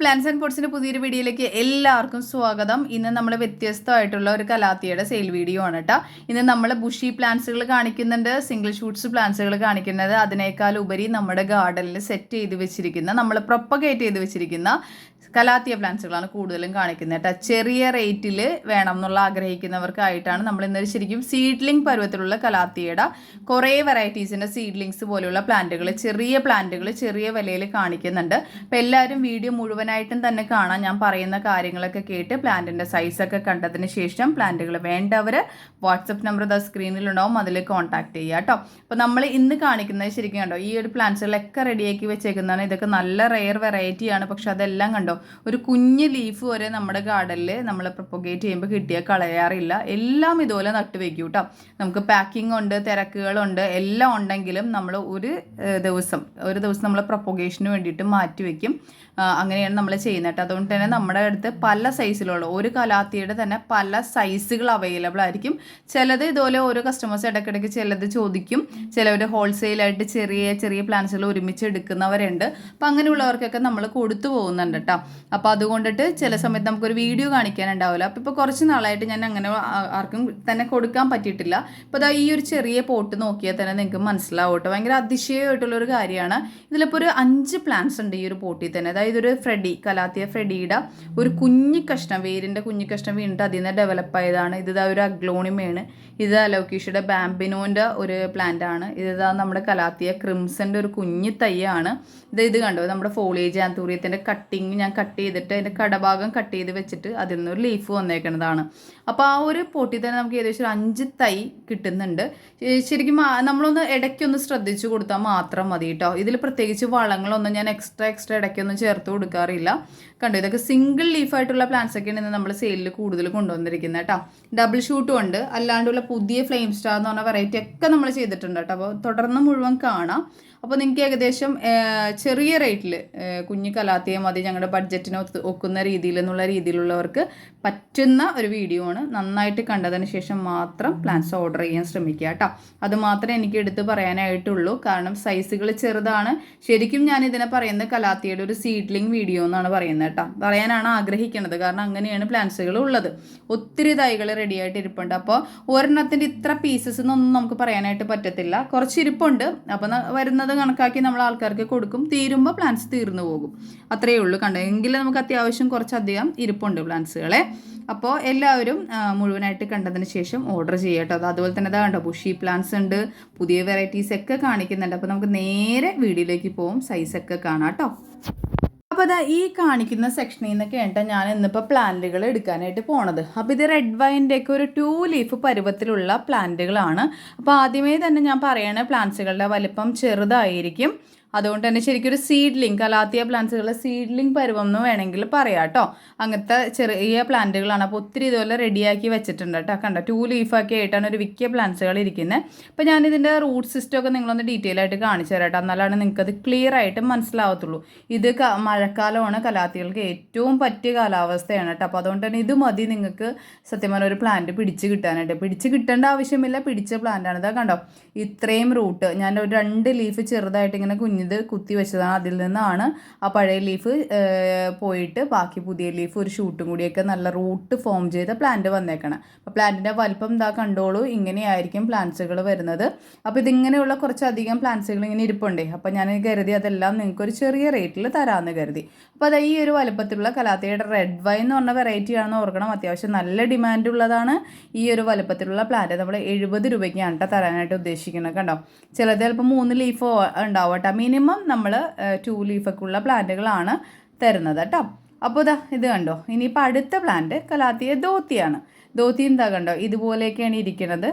Plans and പോർട്സിന്റെ പുതിയൊരു വീഡിയോയിലേക്ക് എല്ലാവർക്കും സ്വാഗതം. ഇന്ന് നമ്മൾ വ്യത്യസ്തമായിട്ടുള്ള ഒരു കലാത്തിയുടെ സെയിൽ വീഡിയോ ആണ് കേട്ടോ ഇന്ന് നമ്മൾ ബുഷി പ്ലാന്റ്സുകൾ കാണിക്കുന്നുണ്ട് സിംഗിൾ ഷൂട്ട്സ് പ്ലാന്റ്സുകൾ കാണിക്കുന്നത് അതിനേക്കാൾ ഉപരി നമ്മുടെ ഗാർഡനിൽ സെറ്റ് ചെയ്ത് വെച്ചിരിക്കുന്ന നമ്മൾ പ്രൊപ്പഗേറ്റ് ചെയ്ത് വെച്ചിരിക്കുന്ന കലാത്തിയ പ്ലാന്റ്സുകളാണ് കൂടുതലും കാണിക്കുന്നത് കേട്ടോ. ചെറിയ റേറ്റിൽ വേണം എന്നുള്ള ആഗ്രഹിക്കുന്നവർക്കായിട്ടാണ് നമ്മൾ ഇന്നൊരു ശരിക്കും സീഡ്ലിംഗ് പരുവത്തിലുള്ള കലാത്തിയുടെ കുറേ വെറൈറ്റീസിന്റെ സീഡ്ലിങ്സ് പോലെയുള്ള പ്ലാന്റുകൾ ചെറിയ പ്ലാന്റുകൾ ചെറിയ വിലയിൽ കാണിക്കുന്നുണ്ട്. അപ്പം എല്ലാവരും വീഡിയോ മുഴുവനായിട്ടും തന്നെ കാണാൻ ഞാൻ പറയുന്ന കാര്യങ്ങളൊക്കെ കേട്ട് പ്ലാന്റിന്റെ സൈസൊക്കെ കണ്ടതിന് ശേഷം പ്ലാന്റുകൾ വേണ്ടവർ വാട്സപ്പ് നമ്പർ ദ സ്ക്രീനിലുണ്ടാവും അതിൽ കോൺടാക്ട് ചെയ്യുക കേട്ടോ. അപ്പോൾ നമ്മൾ ഇന്ന് കാണിക്കുന്നത് ശരിക്കും കണ്ടോ ഈ ഒരു പ്ലാന്റ്സുകളൊക്കെ റെഡിയാക്കി വെച്ചേക്കുന്നതാണ്. ഇതൊക്കെ നല്ല റെയർ വെറൈറ്റിയാണ് പക്ഷെ അതെല്ലാം കണ്ടോ ഒരു കുഞ്ഞ് ലീഫ് വരെ നമ്മുടെ ഗാർഡനിൽ നമ്മൾ പ്രൊപ്പഗേറ്റ് ചെയ്യുമ്പോൾ കിട്ടിയാൽ കളയാറില്ല. എല്ലാം ഇതുപോലെ നട്ട് വെക്കും കേട്ടോ നമുക്ക് പാക്കിംഗ് ഉണ്ട് തിരക്കുകളുണ്ട് എല്ലാം ഉണ്ടെങ്കിലും നമ്മൾ ഒരു ദിവസം ഒരു ദിവസം നമ്മൾ പ്രൊപ്പഗേഷന് വേണ്ടിയിട്ട് മാറ്റി വെക്കും. അങ്ങനെയാണ് നമ്മൾ ചെയ്യുന്നത് കേട്ടോ അതുകൊണ്ട് തന്നെ നമ്മുടെ അടുത്ത് പല സൈസിലുള്ള ഒരു കലാത്തിയുടെ തന്നെ പല സൈസുകൾ അവൈലബിൾ ആയിരിക്കും. ചിലത് ഇതുപോലെ ഓരോ കസ്റ്റമേഴ്സ് ഇടയ്ക്കിടയ്ക്ക് ചിലത് ചോദിക്കും. ചിലവർ ഹോൾസെയിലായിട്ട് ചെറിയ ചെറിയ പ്ലാൻസുകൾ ഒരുമിച്ച് എടുക്കുന്നവരുണ്ട്. അപ്പം അങ്ങനെയുള്ളവർക്കൊക്കെ നമ്മൾ കൊടുത്തു പോകുന്നുണ്ട് കേട്ടോ അപ്പോൾ അതുകൊണ്ടിട്ട് ചില സമയത്ത് നമുക്കൊരു വീഡിയോ കാണിക്കാനുണ്ടാവില്ല. അപ്പോൾ ഇപ്പോൾ കുറച്ച് നാളായിട്ട് ഞാൻ അങ്ങനെ ആർക്കും തന്നെ കൊടുക്കാൻ പറ്റിയിട്ടില്ല. ഇപ്പോൾ അതാ ഈ ഒരു ചെറിയ പോട്ട് നോക്കിയാൽ തന്നെ നിങ്ങൾക്ക് മനസ്സിലാവും കേട്ടോ. ഭയങ്കര അതിശയമായിട്ടുള്ളൊരു കാര്യമാണ്. ഇതിലിപ്പോൾ ഒരു അഞ്ച് പ്ലാന്റ്സ് ഉണ്ട് ഈ ഒരു പോട്ടിൽ തന്നെ. അതായത് ഒരു ഫ്രെഡി കലാത്തിയ ഫ്രെഡിയുടെ ഒരു കുഞ്ഞു കഷ്ണം വേരിന്റെ കുഞ്ഞു കഷ്ണം വീണിട്ട് അതിൽ നിന്ന് ഡെവലപ്പ് ആയതാണ്. ഇത് ഒരു അഗ്ലോണിമയാണ്. ഇത് അലോക്കീഷയുടെ ബാംബിനോന്റെ ഒരു പ്ലാന്റ് ആണ്. ഇത് നമ്മുടെ കലാത്തിയ ക്രിംസന്റെ ഒരു കുഞ്ഞു തൈയാണ്. ഇത് ഇത് കണ്ടോ? നമ്മുടെ ഫോളിയേജ് ആന്തൂറിയത്തിന്റെ കട്ടിങ് ഞാൻ കട്ട് ചെയ്തിട്ട് അതിന്റെ കടഭാഗം കട്ട് ചെയ്ത് വെച്ചിട്ട് അതിൽ നിന്ന് ഒരു ലീഫ് വന്നേക്കുന്നതാണ് അപ്പോൾ ആ ഒരു പൊട്ടി തന്നെ നമുക്ക് ഏകദേശം ഒരു അഞ്ച് തൈ കിട്ടുന്നുണ്ട്. ശരിക്കും നമ്മളൊന്ന് ഇടയ്ക്കൊന്ന് ശ്രദ്ധിച്ചു കൊടുത്താൽ മാത്രം മതി കേട്ടോ. ഇതിൽ പ്രത്യേകിച്ച് വളങ്ങളൊന്നും ഞാൻ എക്സ്ട്രാ എക്സ്ട്രാ ഇടയ്ക്കൊന്നും ചേർത്ത് കൊടുക്കാറില്ല. കണ്ടോ ഇതൊക്കെ സിംഗിൾ ലീഫായിട്ടുള്ള പ്ലാന്റ്സ് ഒക്കെയാണ് ഇന്ന് നമ്മൾ സെയിലിൽ കൂടുതൽ കൊണ്ടുവന്നിരിക്കുന്നത് കേട്ടോ. ഡബിൾ ഷൂട്ടും ഉണ്ട്. അല്ലാണ്ടുള്ള പുതിയ ഫ്ലെയിം സ്റ്റാർ എന്ന് പറഞ്ഞ വെറൈറ്റി ഒക്കെ നമ്മൾ ചെയ്തിട്ടുണ്ട് കേട്ടോ. അപ്പോൾ തുടർന്ന് മുഴുവൻ കാണാം. അപ്പോൾ നിങ്ങൾക്ക് ഏകദേശം ചെറിയ റേറ്റിൽ കുഞ്ഞു കലാത്തിയെ മതി ഞങ്ങളുടെ ബഡ്ജറ്റിന് ഒക്കുന്ന രീതിയിൽ എന്നുള്ള രീതിയിലുള്ളവർക്ക് പറ്റുന്ന ഒരു വീഡിയോ ആണ്. നന്നായിട്ട് കണ്ടതിന് ശേഷം മാത്രം പ്ലാൻസ് ഓർഡർ ചെയ്യാൻ ശ്രമിക്കുക കേട്ടോ. അത് മാത്രമേ എനിക്ക് എടുത്ത് പറയാനായിട്ടുള്ളൂ. കാരണം സൈസുകൾ ചെറുതാണ്. ശരിക്കും ഞാൻ ഇതിനെ പറയുന്നത് കലാത്തിയുടെ ഒരു സീഡ്ലിംഗ് വീഡിയോ എന്നാണ് പറയുന്നത് കേട്ടോ. പറയാനാണ് ആഗ്രഹിക്കുന്നത് കാരണം അങ്ങനെയാണ് പ്ലാൻസുകൾ ഉള്ളത്. ഒത്തിരി തൈകൾ റെഡി ആയിട്ട് ഇരിപ്പുണ്ട്. അപ്പോൾ ഒരെണ്ണത്തിന്റെ ഇത്ര പീസസ് എന്നൊന്നും നമുക്ക് പറയാനായിട്ട് പറ്റത്തില്ല. കുറച്ച് ഇരിപ്പുണ്ട്. അപ്പോൾ ന- വരുന്നത് കണക്കാക്കി നമ്മൾ ആൾക്കാർക്ക് കൊടുക്കും. തീരുമ്പോൾ പ്ലാന്റ്സ് തീർന്നു പോകും. അത്രയേ ഉള്ളൂ കണ്ടോ. എങ്കിലും നമുക്ക് അത്യാവശ്യം കുറച്ചധികം ഇരിപ്പുണ്ട് പ്ലാന്റ്സുകളെ അപ്പോൾ എല്ലാവരും മുഴുവനായിട്ട് കണ്ടതിന് ശേഷം ഓർഡർ ചെയ്യട്ടോ അത് അതുപോലെ തന്നെ ഇതാ കണ്ടോ ബുഷി പ്ലാന്റ്സ് ഉണ്ട് പുതിയ വെറൈറ്റീസ് ഒക്കെ കാണിക്കുന്നുണ്ട്. അപ്പോൾ നമുക്ക് നേരെ വീഡിയോയിലേക്ക് പോകും സൈസൊക്കെ കാണാം കേട്ടോ. അപ്പോൾ അതാ ഈ കാണിക്കുന്ന സെക്ഷനിൽ നിന്നൊക്കെ ആയിട്ട് ഞാൻ ഇന്നിപ്പോൾ പ്ലാന്റുകൾ എടുക്കാനായിട്ട് പോണത്. അപ്പോൾ ഇത് റെഡ് വൈന്റെ ഒക്കെ ഒരു ടു ലീഫ് പരുവത്തിലുള്ള പ്ലാന്റുകളാണ് അപ്പോൾ ആദ്യമേ തന്നെ ഞാൻ പറയണ പ്ലാന്റ്സുകളുടെ വലിപ്പം ചെറുതായിരിക്കും. അതുകൊണ്ട് തന്നെ ശരിക്കും ഒരു സീഡ്ലിംഗ് കലാത്തിയ പ്ലാന്റ്സുകളുടെ സീഡ്ലിംഗ് പരുവം എന്ന് വേണമെങ്കിൽ പറയാം കേട്ടോ. അങ്ങനത്തെ ചെറിയ പ്ലാന്റുകളാണ് അപ്പോൾ ഒത്തിരി ഇതുപോലെ റെഡിയാക്കി വെച്ചിട്ടുണ്ട് കേട്ടോ. കണ്ടോ? ടൂ ലീഫൊക്കെ ആയിട്ടാണ് ഒരു വിക്കിയ പ്ലാന്റ്സുകൾ ഇരിക്കുന്നത് അപ്പോൾ ഞാൻ ഞാനിതിന്റെ റൂട്ട് സിസ്റ്റം ഒക്കെ നിങ്ങളൊന്ന് ഡീറ്റെയിൽ ആയിട്ട് കാണിച്ചു തരാം കേട്ടോ. എന്നാലാണ് നിങ്ങൾക്കത് ക്ലിയർ ആയിട്ട് മനസ്സിലാവത്തുള്ളൂ. ഇത് മഴക്കാലമാണ്. കലാത്തികൾക്ക് ഏറ്റവും പറ്റിയ കാലാവസ്ഥയാണ് കേട്ടോ. അപ്പോൾ അതുകൊണ്ട് തന്നെ ഇത് മതി നിങ്ങൾക്ക്. സത്യം പറഞ്ഞ ഒരു പ്ലാന്റ് പിടിച്ച് കിട്ടാനായിട്ട്. പിടിച്ച് കിട്ടേണ്ട ആവശ്യമില്ല. പിടിച്ച പ്ലാന്റാണ് ഇതാ കണ്ടോ? ഇത്രയും റൂട്ട് ഞാൻ ഒരു രണ്ട് ലീഫ് ചെറുതായിട്ട് ഇങ്ങനെ കുഞ്ഞിത് കുത്തി വെച്ചതാണ് അതിൽ നിന്നാണ് ആ പഴയ ലീഫ് പോയിട്ട് ബാക്കി പുതിയ ലീഫ് ഒരു ഷൂട്ടും കൂടിയൊക്കെ നല്ല റൂട്ട് ഫോം ചെയ്ത പ്ലാന്റ് വന്നേക്കണം. അപ്പോൾ പ്ലാന്റിന്റെ വലിപ്പം ഇതാ കണ്ടോളൂ ഇങ്ങനെയായിരിക്കും പ്ലാന്റ്സുകൾ വരുന്നത്. അപ്പോൾ ഇതിങ്ങനെയുള്ള കുറച്ചധികം പ്ലാന്റ്സുകൾ ഇങ്ങനെ ഇരിപ്പുണ്ടേ അപ്പോൾ ഞാൻ കരുതി അതെല്ലാം നിങ്ങൾക്ക് ഒരു ചെറിയ റേറ്റിൽ തരാമെന്ന് കരുതി. അപ്പോൾ അത് ഈ ഒരു വലുപ്പത്തിലുള്ള കലാത്തിയുടെ റെഡ് വൈ എന്ന് പറഞ്ഞ വെറൈറ്റി ആണെന്ന് ഓർക്കണം അത്യാവശ്യം നല്ല ഡിമാൻഡ് ഉള്ളതാണ് ഈ ഒരു വലുപ്പത്തിലുള്ള പ്ലാന്റ് നമ്മൾ എഴുപത് രൂപയ്ക്കാണ് കേട്ടോ തരാനായിട്ട് ഉദ്ദേശിക്കുന്നത് കണ്ടോ? ചിലത് ചിലപ്പോൾ മൂന്ന് ലീഫോ ഉണ്ടാവും കേട്ടോ മിനിമം നമ്മൾ ടു ലീഫൊക്കെ ഉള്ള പ്ലാന്റുകളാണ് തരുന്നത് കേട്ടോ. അപ്പോൾ ഇതാ ഇത് കണ്ടോ? ഇനിയിപ്പോൾ അടുത്ത പ്ലാന്റ് കലാത്തിയ ധോത്തിയാണ്. ധോത്തി എന്താ കണ്ടോ? ഇതുപോലെയൊക്കെയാണ് ഇരിക്കുന്നത്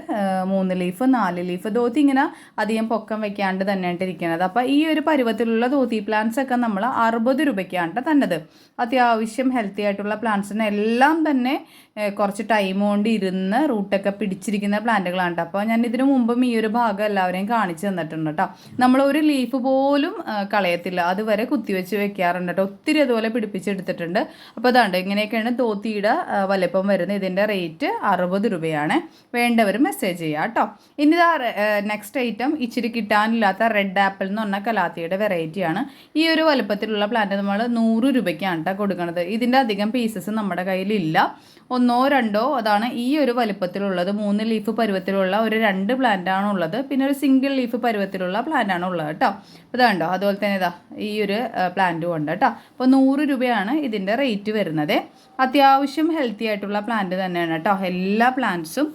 മൂന്ന് ലീഫ് നാല് ലീഫ് ധോത്തി ഇങ്ങനെ അധികം പൊക്കം വെക്കാണ്ട് തന്നെയാണ് ഇരിക്കുന്നത് അപ്പോൾ ഈ ഒരു പരുവത്തിലുള്ള ധോത്തി പ്ലാന്റ്സ് ഒക്കെ നമ്മൾ അറുപത് രൂപയ്ക്കാണ് തന്നത്. അത്യാവശ്യം ഹെൽത്തി ആയിട്ടുള്ള പ്ലാന്റ്സിന് എല്ലാം തന്നെ കുറച്ച് ടൈം കൊണ്ട് ഇരുന്ന് റൂട്ടൊക്കെ പിടിച്ചിരിക്കുന്ന പ്ലാന്റുകളാണ്. അപ്പോൾ ഞാൻ ഇതിനു മുമ്പും ഈ ഒരു ഭാഗം എല്ലാവരെയും കാണിച്ചു തന്നിട്ടുണ്ട് കേട്ടോ. നമ്മൾ ഒരു ലീഫ് പോലും കളയത്തില്ല. അതുവരെ കുത്തിവെച്ച് വെക്കാറുണ്ട് കേട്ടോ. ഒത്തിരി അതുപോലെ പിടിപ്പിച്ചെടുത്തിട്ടുണ്ട്. അപ്പോൾ അതാണ്ട് ഇങ്ങനെയൊക്കെയാണ് ധോത്തിയുടെ വലിപ്പം വരുന്നത്. ഇതിന്റെ റേറ്റ് റേറ്റ് അറുപത് രൂപയാണ്. വേണ്ടവർ മെസ്സേജ് ചെയ്യുക കേട്ടോ ഇനി ഇതാ നെക്സ്റ്റ് ഐറ്റം ഇച്ചിരി കിട്ടാനില്ലാത്ത റെഡ് ആപ്പിൾ എന്ന് പറഞ്ഞ കലാത്തിയുടെ വെറൈറ്റിയാണ് ഈ ഒരു വലുപ്പത്തിലുള്ള പ്ലാന്റ് നമ്മൾ നൂറ് രൂപയ്ക്കാണ് കേട്ടോ കൊടുക്കുന്നത് ഇതിന്റെ അധികം പീസസ് നമ്മുടെ കയ്യിലില്ല. ഒന്നോ രണ്ടോ അതാണ് ഈ ഒരു വലുപ്പത്തിലുള്ളത്. മൂന്ന് ലീഫ് പരുവത്തിലുള്ള ഒരു രണ്ട് പ്ലാന്റ് ആണ് ഉള്ളത്. പിന്നെ ഒരു സിംഗിൾ ലീഫ് പരുവത്തിലുള്ള പ്ലാന്റ് ആണ് ഉള്ളത് കേട്ടോ അപ്പോൾ ഇതുണ്ടോ അതുപോലെ തന്നെ ഇതാ ഈ ഒരു പ്ലാന്റും ഉണ്ട് കേട്ടോ അപ്പോൾ നൂറ് രൂപയാണ് ഇതിന്റെ റേറ്റ് വരുന്നത്. അത്യാവശ്യം ഹെൽത്തി ആയിട്ടുള്ള പ്ലാന്റ് തന്നെയാണ് കേട്ടോ. എല്ലാ പ്ലാന്റ്സും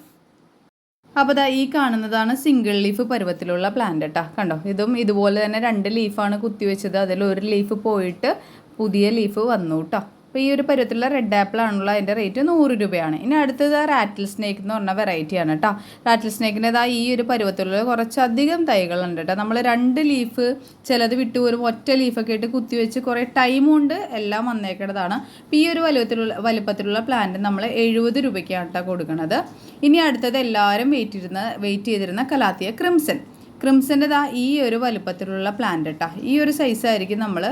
അപ്പോൾ ദാ ഈ കാണുന്നതാണ് സിംഗിൾ ലീഫ് പരുവത്തിലുള്ള പ്ലാന്റ് കേട്ടോ കണ്ടോ? ഇതും ഇതുപോലെ തന്നെ രണ്ട് ലീഫാണ് കുത്തിവെച്ചത് അതിൽ ഒരു ലീഫ് പോയിട്ട് പുതിയ ലീഫ് വന്നു കേട്ടോ അപ്പോൾ ഈ ഒരു പരുവത്തിലുള്ള റെഡ് ആപ്പിൾ ആണുള്ള അതിന്റെ റേറ്റ് നൂറ് രൂപയാണ്. ഇനി അടുത്തത് ആ റാറ്റിൽ സ്നേക്ക് എന്ന് പറഞ്ഞ വെറൈറ്റിയാണ് കേട്ടോ റാറ്റിൽ സ്നേക്കിന്റെതാ ഈ ഒരു പരുവത്തിലുള്ള കുറച്ചധികം തൈകളുണ്ട് കേട്ടോ നമ്മൾ രണ്ട് ലീഫ് ചിലത് വിട്ടു ഒരു ഒറ്റ ലീഫൊക്കെ ഇട്ട് കുത്തിവെച്ച് കുറേ ടൈം കൊണ്ട് എല്ലാം വന്നേക്കേണ്ടതാണ് അപ്പോൾ ഈ ഒരു വലുപ്പത്തിലുള്ള വലുപ്പത്തിലുള്ള പ്ലാന്റ് നമ്മൾ എഴുപത് രൂപയ്ക്കാണ് കേട്ടോ കൊടുക്കുന്നത് ഇനി അടുത്തത് എല്ലാവരും വെയിറ്റ് ഇരുന്ന വെയിറ്റ് ചെയ്തിരുന്ന കലാത്തിയ ക്രിംസൺ ക്രിംസന്റെതാ ഈ ഒരു വലുപ്പത്തിലുള്ള പ്ലാന്റ് കേട്ടോ ഈ ഒരു സൈസായിരിക്കും നമ്മൾ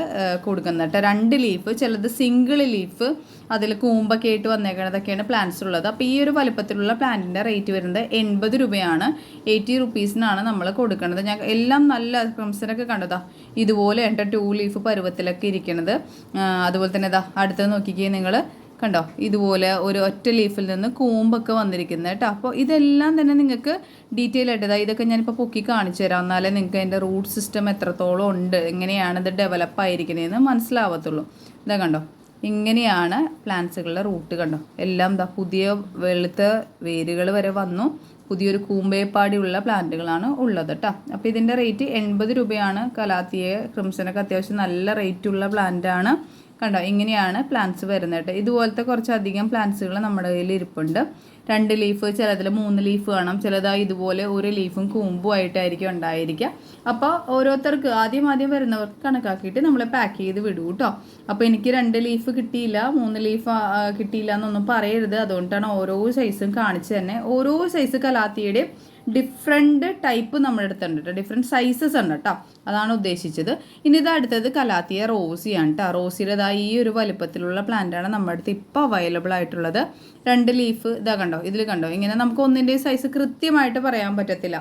കൊടുക്കുന്നത് കേട്ടോ രണ്ട് ലീഫ് ചിലത് സിംഗിൾ ലീഫ് അതിൽ കൂമ്പൊക്കെ ആയിട്ട് വന്നേക്കുന്നതൊക്കെയാണ് പ്ലാന്റ്സ് ഉള്ളത്. അപ്പോൾ ഈ ഒരു വലുപ്പത്തിലുള്ള പ്ലാന്റിന്റെ റേറ്റ് വരുന്നത് എൺപത് രൂപയാണ്. എയ്റ്റി റുപ്പീസിനാണ് നമ്മൾ കൊടുക്കുന്നത് ഞാൻ എല്ലാം നല്ല ക്രിംസനൊക്കെ കണ്ടതാ. ഇതുപോലെ എന്റെ ടൂ ലീഫ് പരുവത്തിലൊക്കെ ഇരിക്കുന്നത് അതുപോലെ തന്നെ ഇതാ അടുത്തത് നോക്കിക്കേ നിങ്ങൾ കണ്ടോ? ഇതുപോലെ ഒരു ഒറ്റ ലീഫിൽ നിന്ന് കൂമ്പൊക്കെ വന്നിരിക്കുന്നത് കേട്ടോ. അപ്പോൾ ഇതെല്ലാം തന്നെ നിങ്ങൾക്ക് ഡീറ്റെയിൽ ആയിട്ട് ഇതാ ഇതൊക്കെ ഞാനിപ്പോൾ പൊക്കി കാണിച്ചു തരാം. എന്നാലേ നിങ്ങൾക്ക് അതിന്റെ റൂട്ട് സിസ്റ്റം എത്രത്തോളം ഉണ്ട് എങ്ങനെയാണ് ഇത് ഡെവലപ്പ് ആയിരിക്കുന്നതെന്ന് മനസ്സിലാവത്തുള്ളൂ. ഇതാ കണ്ടോ? ഇങ്ങനെയാണ് പ്ലാന്റ്സുകളുടെ റൂട്ട് കണ്ടോ? എല്ലാം ദാ പുതിയ വെളുത്ത വേരുകൾ വരെ വന്നു. പുതിയൊരു കൂമ്പേപ്പാടിയുള്ള പ്ലാന്റുകളാണ് ഉള്ളത് കേട്ടോ. അപ്പോൾ ഇതിന്റെ റേറ്റ് എൺപത് രൂപയാണ്. കലാത്തിയെ ക്രിംസനൊക്കെ അത്യാവശ്യം നല്ല റേറ്റുള്ള പ്ലാന്റാണ് കണ്ടോ? ഇങ്ങനെയാണ് പ്ലാന്റ്സ് വരുന്നത് ഇതുപോലത്തെ കുറച്ചധികം പ്ലാന്റ്സുകൾ നമ്മുടെ കയ്യിൽ ഇരിപ്പുണ്ട്. രണ്ട് ലീഫ് ചിലതിൽ മൂന്ന് ലീഫ് കാണാം. ചിലത് ഇതുപോലെ ഒരു ലീഫും കൂമ്പും ആയിട്ടായിരിക്കും ഉണ്ടായിരിക്കുക. അപ്പോൾ ഓരോരുത്തർക്ക് ആദ്യം ആദ്യം വരുന്നവർക്ക് കണക്കാക്കിയിട്ട് നമ്മൾ പാക്ക് ചെയ്ത് വിടും കേട്ടോ. അപ്പോൾ എനിക്ക് രണ്ട് ലീഫ് കിട്ടിയില്ല മൂന്ന് ലീഫ് കിട്ടിയില്ല എന്നൊന്നും പറയരുത്. അതുകൊണ്ടാണ് ഓരോ സൈസും കാണിച്ച് തന്നെ. ഓരോ സൈസ് കലാത്തിയുടെ ഡിഫറെന്റ് ടൈപ്പ് നമ്മുടെ അടുത്തുണ്ട് കേട്ടോ ഡിഫറെന്റ് സൈസസ് ഉണ്ട് കേട്ടോ അതാണ് ഉദ്ദേശിച്ചത്. ഇനി ഇത് അടുത്തത് കലാത്തിയ റോസിയാണ് കേട്ടോ റോസിയുടേതായ ഈ ഒരു വലുപ്പത്തിലുള്ള പ്ലാന്റാണ് നമ്മുടെ അടുത്ത് ഇപ്പോൾ അവൈലബിൾ ആയിട്ടുള്ളത്. രണ്ട് ലീഫ് ഇതാ കണ്ടോ? ഇതിൽ കണ്ടോ? ഇങ്ങനെ നമുക്ക് ഒന്നിന്റെ സൈസ് കൃത്യമായിട്ട് പറയാൻ പറ്റത്തില്ല.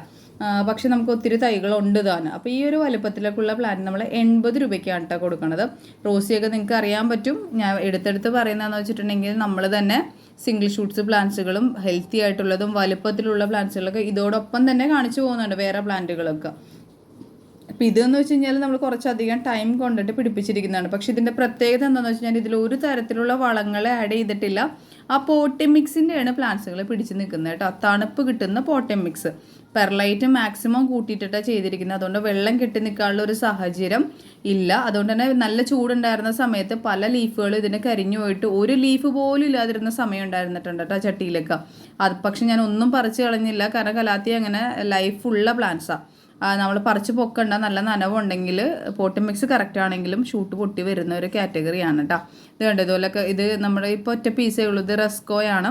പക്ഷെ നമുക്ക് ഒത്തിരി തൈകളുണ്ട് താനും അപ്പോൾ ഈ ഒരു വലുപ്പത്തിലേക്കുള്ള പ്ലാന്റ് നമ്മൾ എൺപത് രൂപയ്ക്കാണ് കേട്ടോ കൊടുക്കുന്നത് റോസിയൊക്കെ നിങ്ങൾക്ക് അറിയാൻ പറ്റും. ഞാൻ എടുത്തെടുത്ത് പറയുന്നതെന്ന് വെച്ചിട്ടുണ്ടെങ്കിൽ നമ്മൾ തന്നെ സിംഗിൾ ഷൂട്ട്സ് പ്ലാന്റ്സുകളും ഹെൽത്തി ആയിട്ടുള്ളതും വലുപ്പത്തിലുള്ള പ്ലാന്റ്സുകളൊക്കെ ഇതോടൊപ്പം തന്നെ കാണിച്ചു പോകുന്നുണ്ട് വേറെ പ്ലാന്റുകളൊക്കെ അപ്പം ഇതെന്ന് വെച്ച് കഴിഞ്ഞാൽ നമ്മൾ കുറച്ചധികം ടൈം കൊണ്ടിട്ട് പിടിപ്പിച്ചിരിക്കുന്നതാണ്. പക്ഷേ ഇതിന്റെ പ്രത്യേകത എന്താണെന്ന് വെച്ച് കഴിഞ്ഞാൽ ഇതിൽ ഒരു തരത്തിലുള്ള വളങ്ങൾ ആഡ് ചെയ്തിട്ടില്ല. ആ പോട്ടിമിക്സിന്റെയാണ് പ്ലാന്റ്സുകൾ പിടിച്ച് നിൽക്കുന്നത് കേട്ടോ. തണുപ്പ് കിട്ടുന്ന പോട്ടിമിക്സ്. പെർലൈറ്റ് മാക്സിമം കൂട്ടിയിട്ടിട്ടാണ് ചെയ്തിരിക്കുന്നത്. അതുകൊണ്ട് വെള്ളം കെട്ടി നിൽക്കാനുള്ള ഒരു സാഹചര്യം ഇല്ല. അതുകൊണ്ട് തന്നെ നല്ല ചൂടുണ്ടായിരുന്ന സമയത്ത് പല ലീഫുകൾ ഇതിന് കരിഞ്ഞു പോയിട്ട് ഒരു ലീഫ് പോലും ഇല്ലാതിരുന്ന സമയം ഉണ്ടായിരുന്നിട്ടുണ്ട് കേട്ടോ ചട്ടിയിലൊക്കെ. അത് പക്ഷെ ഞാൻ ഒന്നും പറിച്ചു കളഞ്ഞില്ല. കാരണം കലാത്തി അങ്ങനെ ലൈഫ് ഉള്ള പ്ലാന്റ്സാണ് നമ്മൾ പറിച്ച് പൊക്കണ്ട നല്ല നനവുണ്ടെങ്കിൽ പോട്ടി മിക്സ് കറക്റ്റ് ആണെങ്കിലും ഷൂട്ട് പൊട്ടി വരുന്ന ഒരു കാറ്റഗറിയാണ് കേട്ടോ ഇത് കണ്ടോ ഇതുപോലൊക്കെ ഇത് നമ്മുടെ ഇപ്പോൾ ഒറ്റ പീസേ ഉള്ളൂ. ഇത് റെസ്കോയാണ്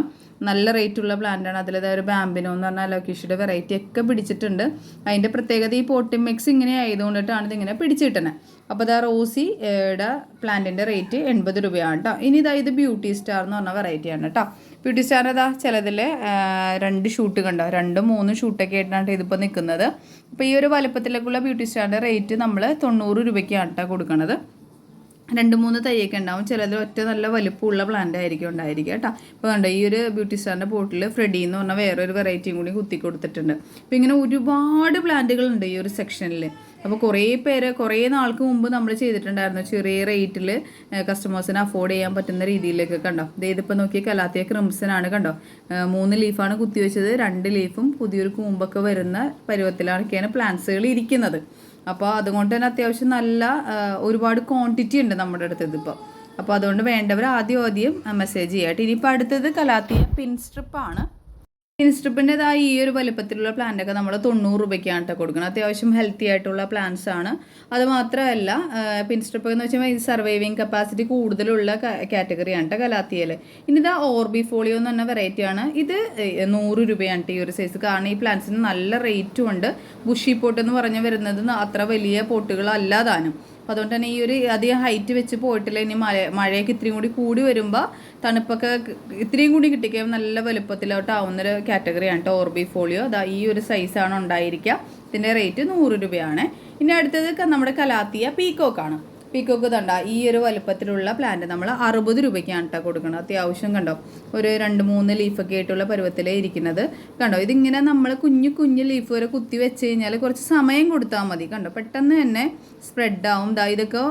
നല്ല റേറ്റ് ഉള്ള പ്ലാന്റാണ് അതിൽ ഒരു ബാമ്പിനോ എന്ന് പറഞ്ഞാൽ അലോക്കേഷ്യയുടെ വെറൈറ്റി ഒക്കെ പിടിച്ചിട്ടുണ്ട്. അതിന്റെ പ്രത്യേകത ഈ പോട്ടി മിക്സ് ഇങ്ങനെ ആയതുകൊണ്ടിട്ടാണ് ഇതിങ്ങനെ പിടിച്ചു കിട്ടണത് അപ്പോൾ ഇതാ റോസിയുടെ പ്ലാന്റിന്റെ റേറ്റ് എൺപത് രൂപയാണ് കേട്ടോ ഇനി ഇതാ ഇത് ബ്യൂട്ടി സ്റ്റാർ എന്ന് പറഞ്ഞ വെറൈറ്റിയാണ് കേട്ടോ ബ്യൂട്ടി സ്റ്റാർ അതാ ചിലതിൽ രണ്ട് ഷൂട്ട് കണ്ടോ? രണ്ടും മൂന്നും ഷൂട്ടൊക്കെ ആയിട്ടാണ് ഇതിപ്പോൾ നിൽക്കുന്നത്. അപ്പോൾ ഈ ഒരു വലുപ്പത്തിലേക്കുള്ള ബ്യൂട്ടി സ്റ്റാറിന്റെ റേറ്റ് നമ്മൾ തൊണ്ണൂറ് രൂപയ്ക്കാണ് കേട്ടോ കൊടുക്കുന്നത് രണ്ട് മൂന്ന് തൈയൊക്കെ ഉണ്ടാവും. ചിലതിൽ ഒറ്റ നല്ല വലുപ്പമുള്ള പ്ലാന്റ് ആയിരിക്കും ഉണ്ടായിരിക്കുക കേട്ടോ ഇപ്പോൾ കണ്ടോ ഈ ഒരു ബ്യൂട്ടി സ്റ്റാറിന്റെ പോട്ടിൽ ഫ്രെഡി എന്ന് പറഞ്ഞാൽ വേറൊരു വെറൈറ്റിയും കൂടി കുത്തി കൊടുത്തിട്ടുണ്ട്. അപ്പോൾ ഇങ്ങനെ ഒരുപാട് പ്ലാന്റുകളുണ്ട് ഈ ഒരു സെക്ഷനിൽ അപ്പോൾ കുറേ പേര് കുറേ നാൾക്ക് മുമ്പ് നമ്മൾ ചെയ്തിട്ടുണ്ടായിരുന്നു ചെറിയ റേറ്റിൽ കസ്റ്റമേഴ്സിന് അഫോർഡ് ചെയ്യാൻ പറ്റുന്ന രീതിയിലേക്ക് കണ്ടോ? ഇതിപ്പോൾ നോക്കിയ കലാത്തിയ ക്രിംസനാണ് കണ്ടോ? മൂന്ന് ലീഫാണ് കുത്തിവെച്ചത് രണ്ട് ലീഫും പുതിയൊരു കൂമ്പൊക്കെ വരുന്ന പരുവത്തിലാണൊക്കെയാണ് പ്ലാന്റ്സുകൾ ഇരിക്കുന്നത്. അപ്പോൾ അതുകൊണ്ട് തന്നെ അത്യാവശ്യം നല്ല ഒരുപാട് ക്വാണ്ടിറ്റി ഉണ്ട് നമ്മുടെ അടുത്ത് ഇതിപ്പോൾ അപ്പോൾ അതുകൊണ്ട് വേണ്ടവർ ആദ്യം ആദ്യം മെസ്സേജ് ചെയ്യാട്ടെ ഇനിയിപ്പോൾ അടുത്തത് കലാത്തിയ പിൻ സ്ട്രിപ്പാണ് ഇൻസ്ട്രിപ്പിന്റെതായ ഈ ഒരു വലുപ്പത്തിലുള്ള പ്ലാന്റൊക്കെ നമ്മൾ തൊണ്ണൂറ് രൂപയ്ക്കാണ് കേട്ടോ കൊടുക്കുന്നത് അത്യാവശ്യം ഹെൽത്തി ആയിട്ടുള്ള പ്ലാന്റ്സ് ആണ്. അത് മാത്രമല്ല പിൻസ്ട്രിപ്പ് എന്ന് വെച്ചാൽ സർവൈവിങ് കപ്പാസിറ്റി കൂടുതലുള്ള കാറ്റഗറിയാണ് കേട്ടോ കലാത്തിയൽ ഇനി ഇതാ ഓർബി ഫോളിയോ എന്ന് പറഞ്ഞ വെറൈറ്റിയാണ് ഇത് നൂറ് രൂപയാണ് ഈ ഒരു സൈസ് കാരണം ഈ പ്ലാന്റ്സിന് നല്ല റേറ്റും ഉണ്ട്. ബുഷി പോട്ട് എന്ന് പറഞ്ഞ് വരുന്നത് അത്ര വലിയ പോട്ടുകളല്ല താനും. അപ്പോൾ അതുകൊണ്ട് തന്നെ ഈ ഒരു അധികം ഹൈറ്റ് വെച്ച് പോയിട്ടില്ല. ഇനി മഴ മഴയൊക്കെ ഇത്രയും കൂടി കൂടി വരുമ്പോൾ തണുപ്പൊക്കെ ഇത്രയും കൂടി കിട്ടിക്കാൻ നല്ല വലുപ്പത്തിലോട്ട് വലുപ്പത്തിലോട്ടാവുന്നൊരു കാറ്റഗറിയാണ് കേട്ടോ ഓർബി ഫോളിയോ അതാ ഈ ഒരു സൈസാണ് ഉണ്ടായിരിക്കുക ഇതിന്റെ റേറ്റ് നൂറ് രൂപയാണ്. ഇനി അടുത്തത് നമ്മുടെ കലാത്തിയ പീക്കോക്കാണ് പീക്കോക്ക് തണ്ട ഈ ഒരു വലുപ്പത്തിലുള്ള പ്ലാന്റ് നമ്മൾ അറുപത് രൂപയ്ക്കാണ് കേട്ടോ കൊടുക്കുന്നത് അത്യാവശ്യം കണ്ടോ ഒരു രണ്ട് മൂന്ന് ലീഫൊക്കെ ആയിട്ടുള്ള പരുവത്തിലേ ഇരിക്കുന്നത്. കണ്ടോ ഇതിങ്ങനെ നമ്മൾ കുഞ്ഞു കുഞ്ഞു ലീഫ് വരെ കുത്തി വെച്ച് കഴിഞ്ഞാൽ കുറച്ച് സമയം കൊടുത്താൽ മതി. കണ്ടോ പെട്ടെന്ന് തന്നെ സ്പ്രെഡ് ആവും. ദാ ഇതൊക്കെ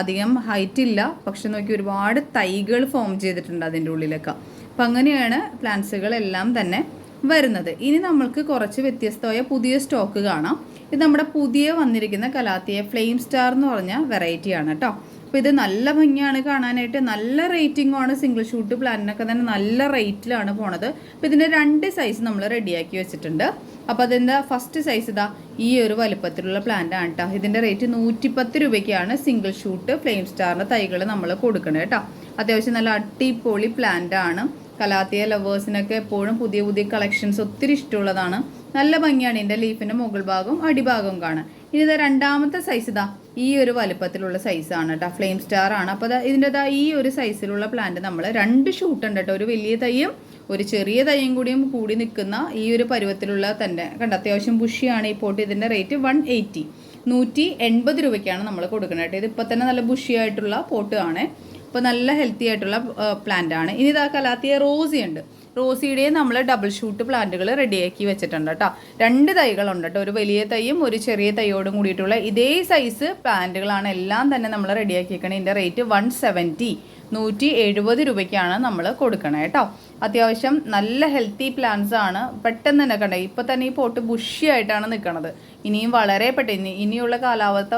അധികം ഹൈറ്റ് ഇല്ല. പക്ഷെ നോക്കി ഒരുപാട് തൈകൾ ഫോം ചെയ്തിട്ടുണ്ട് അതിന്റെ ഉള്ളിലൊക്കെ. അപ്പം അങ്ങനെയാണ് പ്ലാന്റ്സുകളെല്ലാം തന്നെ വരുന്നത്. ഇനി നമ്മൾക്ക് കുറച്ച് വ്യത്യസ്തമായ പുതിയ സ്റ്റോക്ക് കാണാം. ഇത് നമ്മുടെ പുതിയ വന്നിരിക്കുന്ന കലാത്തിയ ഫ്ലെയിം സ്റ്റാർ എന്ന് പറഞ്ഞ വെറൈറ്റിയാണ് കേട്ടോ. അപ്പോൾ ഇത് നല്ല ഭംഗിയാണ് കാണാനായിട്ട്. നല്ല റേറ്റിംഗും ആണ് സിംഗിൾ ഷൂട്ട് പ്ലാനിനൊക്കെ തന്നെ നല്ല റേറ്റിലാണ് പോണത്. അപ്പോൾ ഇതിന്റെ രണ്ട് സൈസ് നമ്മൾ റെഡിയാക്കി വെച്ചിട്ടുണ്ട്. അപ്പോൾ അതിന്റെ ഫസ്റ്റ് സൈസ് ഇതാ ഈ ഒരു വലുപ്പത്തിലുള്ള പ്ലാന്റ് ആണ് കേട്ടോ ഇതിന്റെ റേറ്റ് നൂറ്റിപ്പത്ത് രൂപയ്ക്കാണ് സിംഗിൾ ഷൂട്ട് ഫ്ലെയിം സ്റ്റാറിന്റെ തൈകൾ നമ്മൾ കൊടുക്കണത് കേട്ടോ അത്യാവശ്യം നല്ല അടിപൊളി പ്ലാന്റ് ആണ്. കലാത്തിയ ലവേഴ്സിനൊക്കെ എപ്പോഴും പുതിയ പുതിയ കളക്ഷൻസ് ഒത്തിരി ഇഷ്ടമുള്ളതാണ്. നല്ല ഭംഗിയാണ് ഇതിന്റെ ലീഫിന്റെ മുകൾ ഭാഗവും അടിഭാഗവും കാണാൻ. ഇനി ഇതാ രണ്ടാമത്തെ സൈസ് ഇതാ ഈ ഒരു വലുപ്പത്തിലുള്ള സൈസാണ് കേട്ടോ. ഫ്ലെയിം സ്റ്റാർ ആണ്. അപ്പോൾ ദാ ഇതിന്റെതാ ഈ ഒരു സൈസിലുള്ള പ്ലാന്റ് നമ്മൾ രണ്ട് ഷൂട്ട് ഉണ്ട് കേട്ടോ. ഒരു വലിയ തയ്യും ഒരു ചെറിയ തയ്യും കൂടിയും കൂടി നിൽക്കുന്ന ഈ ഒരു പരുവത്തിലുള്ള തന്നെ കണ്ട? അത്യാവശ്യം ബുഷിയാണ് ഈ പോട്ട് ഇതിന്റെ റേറ്റ് വൺ എയ്റ്റി നൂറ്റി എൺപത് രൂപയ്ക്കാണ് നമ്മൾ കൊടുക്കുന്നത് കേട്ടോ. ഇത് ഇപ്പം തന്നെ നല്ല ബുഷിയായിട്ടുള്ള പോട്ട് ആണ്. അപ്പോൾ നല്ല ഹെൽത്തി ആയിട്ടുള്ള പ്ലാന്റ് ആണ്. ഇനി ഇതാ കലാത്തിയ റോസി ഉണ്ട്. റോസിയുടെ നമ്മൾ ഡബിൾ ഷൂട്ട് പ്ലാന്റുകൾ റെഡിയാക്കി വെച്ചിട്ടുണ്ട് കേട്ടോ രണ്ട് തൈകളുണ്ട് കേട്ടോ ഒരു വലിയ തൈയും ഒരു ചെറിയ തൈയോടും കൂടിയിട്ടുള്ള ഇതേ സൈസ് പ്ലാന്റുകളാണ് എല്ലാം തന്നെ നമ്മൾ റെഡിയാക്കിയേക്കണേ ഇതിന്റെ റേറ്റ് വൺ സെവന്റി നൂറ്റി എഴുപത് രൂപയ്ക്കാണ് നമ്മൾ കൊടുക്കണേ കേട്ടോ അത്യാവശ്യം നല്ല ഹെൽത്തി പ്ലാന്റ്സ് ആണ് പെട്ടെന്ന് തന്നെ കണ്ടേ ഇപ്പം തന്നെ ഈ പോട്ട് ബുഷിയായിട്ടാണ് നിൽക്കുന്നത് ഇനിയും വളരെ പെട്ടെന്ന് ഇനിയുള്ള കാലാവസ്ഥ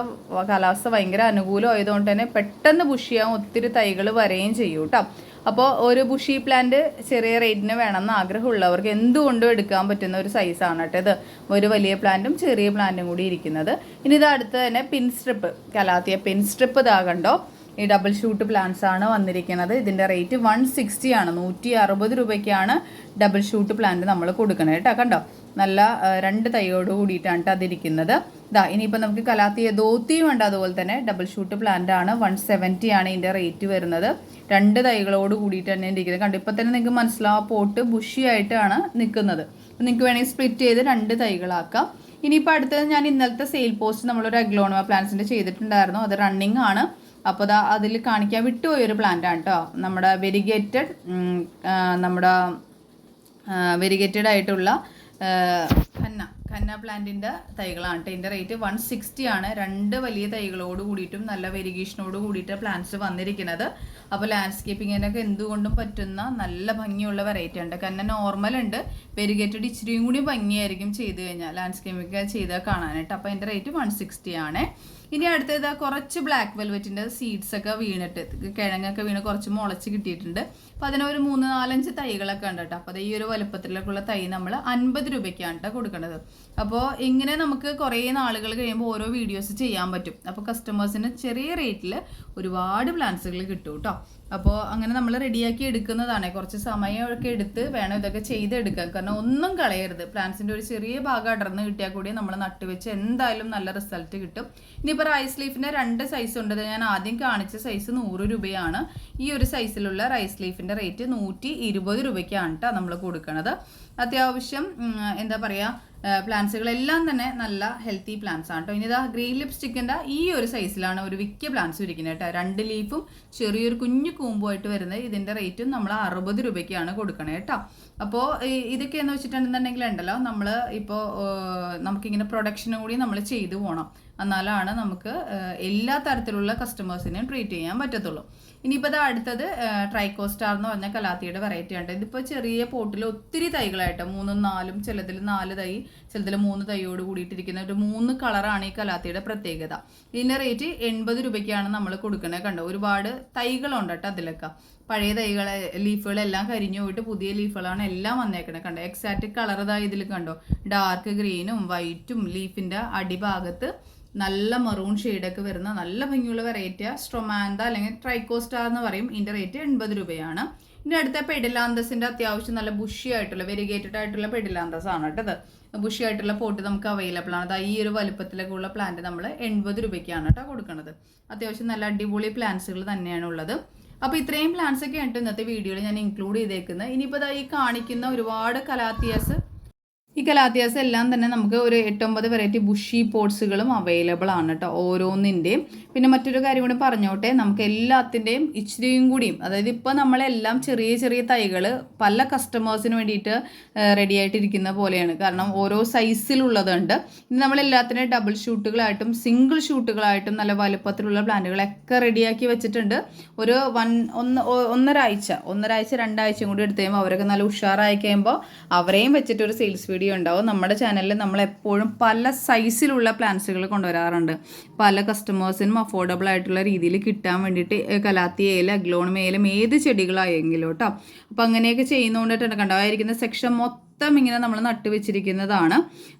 കാലാവസ്ഥ ഭയങ്കര അനുകൂലമായതുകൊണ്ട് തന്നെ പെട്ടെന്ന് ബുഷിയാവും ഒത്തിരി തൈകൾ വരെയും ചെയ്യും കേട്ടോ അപ്പോൾ ഒരു ബുഷി പ്ലാന്റ് ചെറിയ റേറ്റിന് വേണമെന്ന് ആഗ്രഹമുള്ളവർക്ക് എന്തുകൊണ്ടും എടുക്കാൻ പറ്റുന്ന ഒരു സൈസാണ് കേട്ടോ ഇത്. ഒരു വലിയ പ്ലാന്റും ചെറിയ പ്ലാന്റും കൂടി ഇരിക്കുന്നത്. ഇനി ഇത് അടുത്ത് തന്നെ pin stripe calathea pin stripe ഇതാകണ്ടോ ഈ ഡബിൾ ഷൂട്ട് പ്ലാന്റ്സ് ആണ് വന്നിരിക്കുന്നത്. ഇതിന്റെ റേറ്റ് വൺ സിക്സ്റ്റി ആണ്. നൂറ്റി അറുപത് രൂപയ്ക്കാണ് ഡബിൾ ഷൂട്ട് പ്ലാന്റ് നമ്മൾ കൊടുക്കുന്നത് കേട്ടോ. കണ്ടോ? നല്ല രണ്ട് തൈയോട് കൂടിയിട്ടാണ് അതിരിക്കുന്നത്. ഇതാ ഇനിയിപ്പോൾ നമുക്ക് കലാത്തിയ ധോത്തിയും ഉണ്ട്. അതുപോലെ തന്നെ ഡബിൾ ഷൂട്ട് പ്ലാന്റ് ആണ്. വൺ സെവന്റി ആണ് ഇതിന്റെ റേറ്റ് വരുന്നത്. രണ്ട് തൈകളോട് കൂടിയിട്ട് തന്നെ ഇരിക്കുന്നത്. കണ്ടു? ഇപ്പോൾ തന്നെ നിങ്ങൾക്ക് മനസ്സിലാവും പോട്ട് ബുഷിയായിട്ടാണ് നിൽക്കുന്നത്. നിങ്ങൾക്ക് വേണമെങ്കിൽ സ്പ്ലിറ്റ് ചെയ്ത് രണ്ട് തൈകളാക്കാം. ഇനിയിപ്പോൾ അടുത്തത് ഞാൻ ഇന്നലത്തെ സെയിൽ പോസ്റ്റ് നമ്മളൊരു അഗ്ലോണമ പ്ലാന്റ്സിന്റെ ചെയ്തിട്ടുണ്ടായിരുന്നു. അത് റണ്ണിങ് ആണ്. അപ്പോൾ ദാ അതിൽ കാണിക്കാൻ വിട്ടുപോയ ഒരു പ്ലാന്റ് ആണ് കേട്ടോ നമ്മുടെ വെരിഗേറ്റഡ് നമ്മുടെ വെരിഗേറ്റഡ് ആയിട്ടുള്ള ഖന്ന ഖന്ന പ്ലാന്റിന്റെ തൈകളാണ് കേട്ടോ ഇതിന്റെ റേറ്റ് വൺ സിക്സ്റ്റി ആണ്. രണ്ട് വലിയ തൈകളോട് കൂടിയിട്ടും നല്ല വെരിഗേഷനോട് കൂടിയിട്ട് പ്ലാന്റ്സ് വന്നിരിക്കുന്നത്. അപ്പോൾ ലാൻഡ്സ്കേപ്പിങ്ങിനൊക്കെ എന്തുകൊണ്ടും പറ്റുന്ന നല്ല ഭംഗിയുള്ള വെറൈറ്റി ഉണ്ട്. കാരണം നോർമൽ ഉണ്ട്. വെരിഗേറ്റഡ് ഇച്ചിരിയും കൂടി ഭംഗിയായിരിക്കും ചെയ്ത് കഴിഞ്ഞാൽ ലാൻഡ്സ്കേപ്പിംഗ് ചെയ്താൽ കാണാനായിട്ട്. അപ്പോൾ അതിന്റെ റേറ്റ് വൺ സിക്സ്റ്റി ആണ്. ഇനി അടുത്തത് കുറച്ച് ബ്ലാക്ക് വെൽവെറ്റിന്റെ സീഡ്സ് ഒക്കെ വീണിട്ട് കിഴങ്ങൊക്കെ വീണ് കുറച്ച് മുളച്ച് കിട്ടിയിട്ടുണ്ട്. അപ്പോൾ അതിന് ഒരു മൂന്ന് നാലഞ്ച് തൈകളൊക്കെ ഉണ്ട് കേട്ടോ. അപ്പോൾ ഈ ഒരു വലുപ്പത്തിലേക്കുള്ള തൈ നമ്മൾ അൻപത് രൂപയ്ക്കാണ് കേട്ടോ കൊടുക്കേണ്ടത് അപ്പോൾ ഇങ്ങനെ നമുക്ക് കുറേ നാളുകൾ കഴിയുമ്പോൾ ഓരോ വീഡിയോസ് ചെയ്യാൻ പറ്റും. അപ്പോൾ കസ്റ്റമേഴ്സിന് ചെറിയ റേറ്റിൽ ഒരുപാട് പ്ലാൻസുകൾ കിട്ടും കേട്ടോ അപ്പോൾ അങ്ങനെ നമ്മൾ റെഡിയാക്കി എടുക്കുന്നതാണ്. കുറച്ച് സമയമൊക്കെ എടുത്ത് വേണം ഇതൊക്കെ ചെയ്തെടുക്കാൻ. കാരണം ഒന്നും കളയരുത്. പ്ലാന്റ്സിന്റെ ഒരു ചെറിയ ഭാഗം അടർന്ന് കിട്ടിയാൽ കൂടി നമ്മൾ നട്ടുവെച്ച് എന്തായാലും നല്ല റിസൾട്ട് കിട്ടും. ഇനിയിപ്പോൾ റൈസ് ലീഫിന്റെ രണ്ട് സൈസ് ഉണ്ട്. ഞാൻ ആദ്യം കാണിച്ച സൈസ് നൂറ് രൂപയാണ്. ഈ ഒരു സൈസിലുള്ള റൈസ് ലീഫിന്റെ റേറ്റ് നൂറ്റി ഇരുപത് രൂപയ്ക്കാണ് കേട്ടോ നമ്മൾ കൊടുക്കുന്നത് അത്യാവശ്യം എന്താ പറയുക പ്ലാന്റ്സുകളെല്ലാം തന്നെ നല്ല ഹെൽത്തി പ്ലാന്റ്സ് ആണ് കേട്ടോ ഇനി ഇതാ ഗ്രീൻ ലിപ്സ്റ്റിക്കിന്റെ ഈ ഒരു സൈസിലാണ് ഒരു വിക്ക പ്ലാന്റ്സ് ഇരിക്കുന്നത് കേട്ടോ രണ്ട് ലീഫും ചെറിയൊരു കുഞ്ഞു കൂമ്പുമായിട്ട് വരുന്നത് ഇതിന്റെ റേറ്റും നമ്മൾ അറുപത് രൂപയ്ക്കാണ് കൊടുക്കണേ കേട്ടോ അപ്പോൾ ഇതൊക്കെ എന്ന് വെച്ചിട്ടുണ്ടെന്നുണ്ടെങ്കിൽ ഉണ്ടല്ലോ നമ്മൾ ഇപ്പോൾ നമുക്കിങ്ങനെ പ്രൊഡക്ഷനും കൂടി നമ്മൾ ചെയ്തു പോകണം എന്നാലാണ് നമുക്ക് എല്ലാ തരത്തിലുള്ള കസ്റ്റമേഴ്സിനെയും ട്രീറ്റ് ചെയ്യാൻ പറ്റത്തുള്ളൂ. ഇനിയിപ്പോൾ ഇത് അടുത്തത് ട്രൈക്കോ സ്റ്റാർ എന്ന് പറഞ്ഞ കലാത്തിയുടെ വെറൈറ്റി ഉണ്ട് ഇതിപ്പോൾ ചെറിയ പോട്ടിൽ ഒത്തിരി തൈകളായിട്ട് മൂന്നും നാലും ചിലതിൽ നാല് തൈ ചിലതിൽ മൂന്ന് തൈയോട് കൂടിയിട്ടിരിക്കുന്ന ഒരു മൂന്ന് കളറാണ് ഈ കലാത്തിയുടെ പ്രത്യേകത. ഇതിന്റെ റേറ്റ് എൺപത് രൂപയ്ക്കാണ് നമ്മൾ കൊടുക്കുന്നത് കണ്ടോ? ഒരുപാട് തൈകളുണ്ട് കേട്ടോ അതിലൊക്കെ. പഴയ തൈകൾ ലീഫുകളെല്ലാം കരിഞ്ഞു പോയിട്ട് പുതിയ ലീഫുകളാണ് എല്ലാം വന്നേക്കണത് കണ്ടോ? എക്സാക്റ്റ് കളർ ഇതാ ഇതിൽ കണ്ടോ? ഡാർക്ക് ഗ്രീനും വൈറ്റും ലീഫിന്റെ അടിഭാഗത്ത് നല്ല മറൂൺ ഷെയ്ഡൊക്കെ വരുന്ന നല്ല ഭംഗിയുള്ള വെറൈറ്റിയാണ് സ്ട്രൊമാന്ത അല്ലെങ്കിൽ ട്രൈക്കോസ്റ്റാ എന്ന് പറയും. ഇതിന്റെ റേറ്റ് എൺപത് രൂപയാണ്. ഇനി അടുത്ത പെഡിലാന്തസിന്റെ അത്യാവശ്യം നല്ല ബുഷി ആയിട്ടുള്ള വെരിഗേറ്റഡ് ആയിട്ടുള്ള പെഡിലാന്തസ് ആണ് കേട്ടത് ബുഷി ആയിട്ടുള്ള പോട്ട് നമുക്ക് അവൈലബിൾ ആണ്. അതായത് ഈ ഒരു വലുപ്പത്തിലൊക്കെ ഉള്ള പ്ലാന്റ് നമ്മൾ എൺപത് രൂപയ്ക്കാണ് കേട്ടോ കൊടുക്കുന്നത് അത്യാവശ്യം നല്ല അടിപൊളി പ്ലാന്റ്സുകൾ തന്നെയാണ് ഉള്ളത്. അപ്പോൾ ഇത്രയും പ്ലാൻസ് ഒക്കെ ആയിട്ട് ഇന്നത്തെ വീഡിയോയിൽ ഞാൻ ഇൻക്ലൂഡ് ചെയ്തേക്കുന്നത് ഇനിയിപ്പോൾ ഈ കാണിക്കുന്ന ഒരുപാട് കലാത്തിയാസ്. ഈ കലാത്തിയാസ് എല്ലാം തന്നെ നമുക്ക് ഒരു എട്ടൊമ്പത് വെറൈറ്റി ബുഷി പോട്ട്സുകളും അവൈലബിൾ ആണ് കേട്ടോ ഓരോന്നിന്റെയും പിന്നെ മറ്റൊരു കാര്യം കൂടി പറഞ്ഞോട്ടെ. നമുക്ക് എല്ലാത്തിന്റെയും ഇച്ചിരിയും കൂടിയും അതായത് ഇപ്പോൾ നമ്മളെല്ലാം ചെറിയ ചെറിയ തൈകൾ പല കസ്റ്റമേഴ്സിന് വേണ്ടിയിട്ട് റെഡി ആയിട്ടിരിക്കുന്ന പോലെയാണ്. കാരണം ഓരോ സൈസിലുള്ളതുണ്ട് ഇന്ന് നമ്മളെല്ലാത്തിനും ഡബിൾ ഷൂട്ടുകളായിട്ടും സിംഗിൾ ഷൂട്ടുകളായിട്ടും നല്ല വലുപ്പത്തിലുള്ള പ്ലാന്റുകളൊക്കെ റെഡിയാക്കി വെച്ചിട്ടുണ്ട്. ഒരു വൺ ഒന്ന് ഒന്നരാഴ്ച ഒന്നരാഴ്ച രണ്ടാഴ്ചയും കൂടി എടുത്ത് കഴിയുമ്പോൾ അവരൊക്കെ നല്ല ഉഷാറായി കഴിയുമ്പോൾ അവരെയും വെച്ചിട്ടൊരു സെയിൽസ് വീഡിയോ ഉണ്ടാവും. നമ്മുടെ ചാനലിൽ നമ്മൾ എപ്പോഴും പല സൈസിലുള്ള പ്ലാൻസുകൾ കൊണ്ടുവരാറുണ്ട്. പല കസ്റ്റമേഴ്സിനും അഫോർഡബിൾ ആയിട്ടുള്ള രീതിയിൽ കിട്ടാൻ വേണ്ടിയിട്ട് കലാത്തിയയിലും ഏലം ഏത് ചെടികളായെങ്കിലും കേട്ടോ. അപ്പോൾ അങ്ങനെയൊക്കെ ചെയ്യുന്നതുകൊണ്ടിട്ടുണ്ട് കണ്ടോ? ആയിരിക്കുന്ന സെക്ഷൻ മൊത്തം ഇങ്ങനെ നമ്മൾ നട്ടു വെച്ചിരിക്കുന്നതാണ്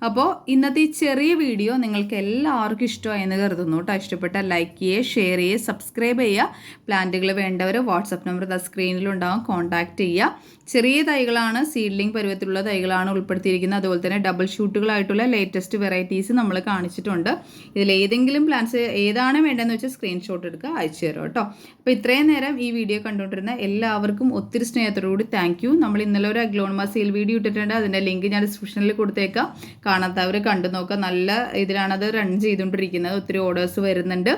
അപ്പോൾ ഇന്നത്തെ ഈ ചെറിയ വീഡിയോ നിങ്ങൾക്ക് എല്ലാവർക്കും ഇഷ്ടമായെന്ന് കരുതുന്നു കേട്ടോ. ഇഷ്ടപ്പെട്ട ലൈക്ക് ചെയ്യുക ഷെയർ ചെയ്യുക സബ്സ്ക്രൈബ് ചെയ്യുക പ്ലാന്റുകൾ വേണ്ടവർ വാട്സപ്പ് നമ്പർ ദ സ്ക്രീനിലുണ്ടാകും കോൺടാക്റ്റ് ചെയ്യുക ചെറിയ തൈകളാണ് സീഡ്ലിംഗ് പരുവത്തിലുള്ള തൈകളാണ് ഉൾപ്പെടുത്തിയിരിക്കുന്നത്. അതുപോലെ തന്നെ ഡബിൾ ഷൂട്ടുകളായിട്ടുള്ള ലേറ്റസ്റ്റ് വെറൈറ്റീസ് നമ്മൾ കാണിച്ചിട്ടുണ്ട്. ഇതിൽ ഏതെങ്കിലും പ്ലാന്റ്സ് ഏതാണ് വേണ്ടതെന്ന് വെച്ചാൽ സ്ക്രീൻഷോട്ട് എടുക്കുക അയച്ചു തരാം കേട്ടോ. അപ്പോൾ ഇത്രയും നേരം ഈ വീഡിയോ കണ്ടുകൊണ്ടിരുന്ന എല്ലാവർക്കും ഒത്തിരി സ്നേഹത്തോടു കൂടി താങ്ക് യു നമ്മൾ ഇന്നലെ ഒരു അഗ്ലോൺ സെയിൽ വീഡിയോ ഇട്ടിട്ടുണ്ട്. അതിന്റെ ലിങ്ക് ഞാൻ ഡിസ്ക്രിപ്ഷനിൽ കൊടുത്തേക്കാം. കാണാത്തവർ കണ്ടു നോക്കുക. നല്ല ഇതിലാണത് റൺ ചെയ്തുകൊണ്ടിരിക്കുന്നത്. ഒത്തിരി ഓർഡേഴ്സ് വരുന്നുണ്ട്.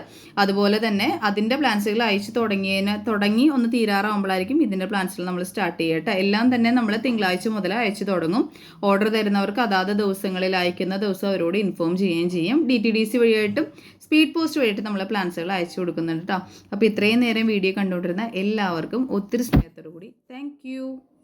അതുപോലെ തന്നെ അതിന്റെ പ്ലാൻസുകൾ അയച്ചു തുടങ്ങിയതിന് തുടങ്ങി ഒന്ന് തീരാറാകുമ്പോഴായിരിക്കും ഇതിന്റെ പ്ലാൻസുകൾ നമ്മൾ സ്റ്റാർട്ട് ചെയ്യട്ടെ എല്ലാം തന്നെ നമ്മൾ തിങ്കളാഴ്ച മുതൽ അയച്ചു തുടങ്ങും. ഓർഡർ തരുന്നവർക്ക് അതാത് ദിവസങ്ങളിൽ അയക്കുന്ന ദിവസം അവരോട് ഇൻഫോം ചെയ്യുകയും ചെയ്യും. ഡി ടി ഡി സി വഴിയായിട്ടും സ്പീഡ് പോസ്റ്റ് വഴിയായിട്ട് നമ്മൾ പ്ലാൻസുകൾ അയച്ചു കൊടുക്കുന്നുണ്ട് കേട്ടോ. അപ്പോൾ ഇത്രയും നേരം വീഡിയോ കണ്ടുകൊണ്ടിരുന്ന എല്ലാവർക്കും ഒത്തിരി സ്നേഹത്തോടു കൂടി താങ്ക്